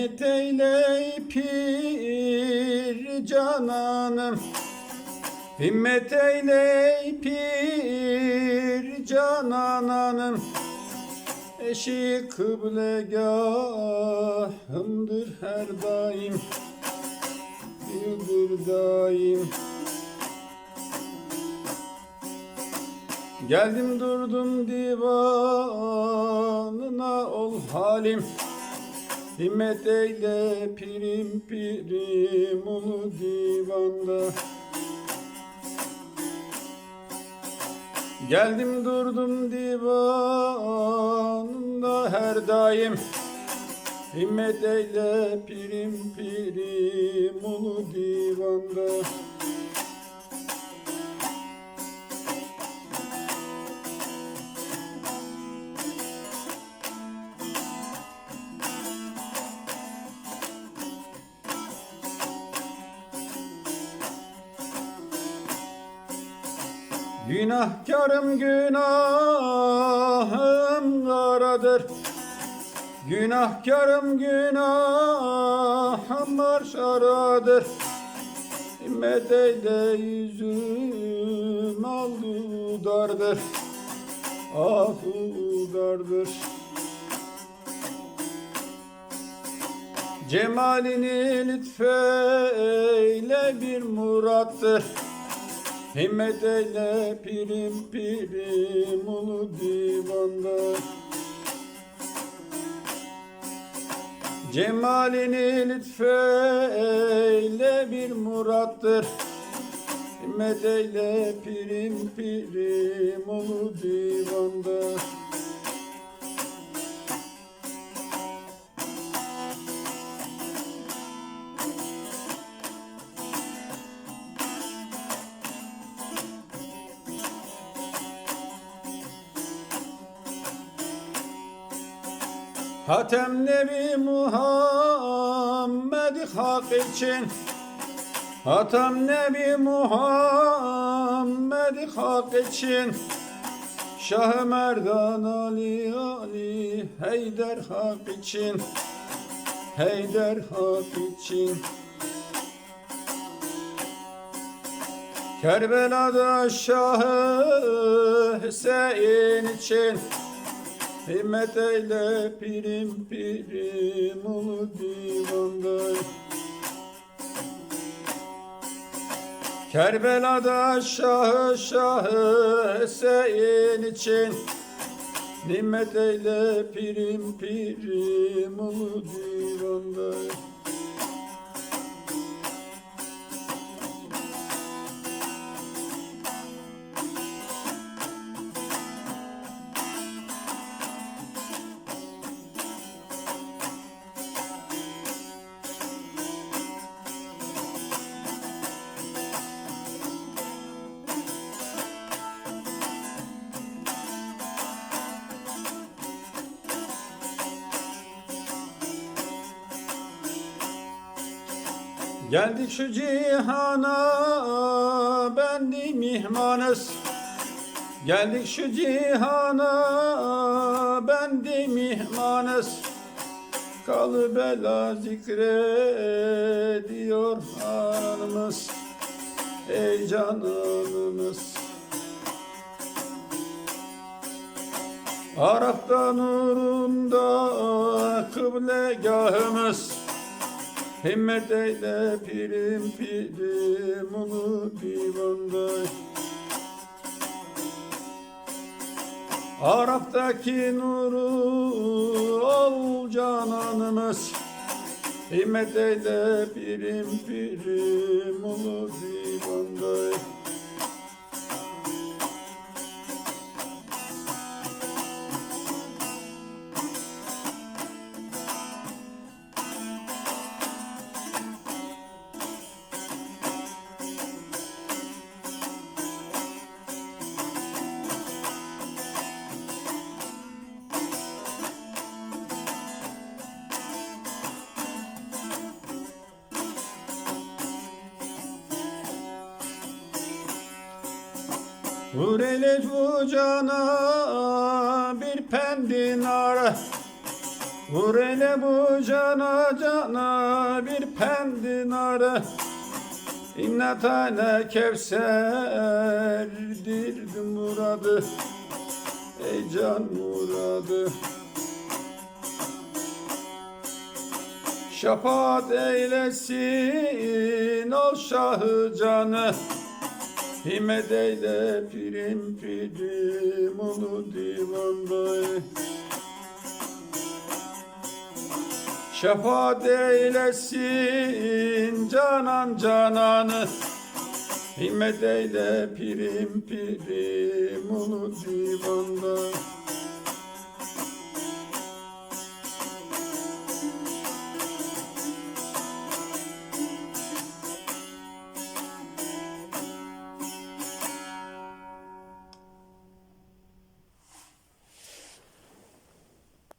Himmet eyle pir cananım. Himmet eyle pir cananım Eşi kıblegahımdır her daim. Yıldır daim. Geldim durdum divanına ol halim Himmet eyle pirim pirim ulu divanda. Geldim durdum divanında her daim. Himmet eyle pirim pirim ulu divanda Günahkarım günahım karadır. Günahkarım günahım marşaradır Himmet eyle yüzüm aldı dardır Ahu dardır Cemalini lütfeyle bir murattır Himmet eyle pirim pirim ulu divanda. Cemalini lütfeyle bir murattır. Himmet eyle pirim pirim ulu divanda Hatem Nebi Muhammed hak için. Hatem Nebi Muhammed hak için. Şah Merdan Ali Ali Heyder hak için. Heyder hak için. Kerbela'da Şahı Hüseyin için Himmet eyle pirim pirim ulu divanda Kerbela'da şahı şahı Hüseyin için Nimmet eyle pirim pirim ulu divanda Geldik şu cihana bendi mihmanız. Geldik şu cihana bendi mihmanız. Kalı bela zikrediyor hanımız Ey cananımız Arap'ta nurunda kıblegahımız Himmet eyle pirim pirim ulu divanda Arap'taki nuru ol cananımız. Himmet eyle pirim pirim ulu divanda Vur ele bu cana bir pendin ara. Vur eyle bu cana cana bir pendinare İnne tane kevserdir muradı. Ey can muradı. Şafaat eylesin ol şahı canı Himmet eyle pirim pirim olu divanda Şefaat eylesin canan cananı. Himmet eyle pirim pirim olu divanda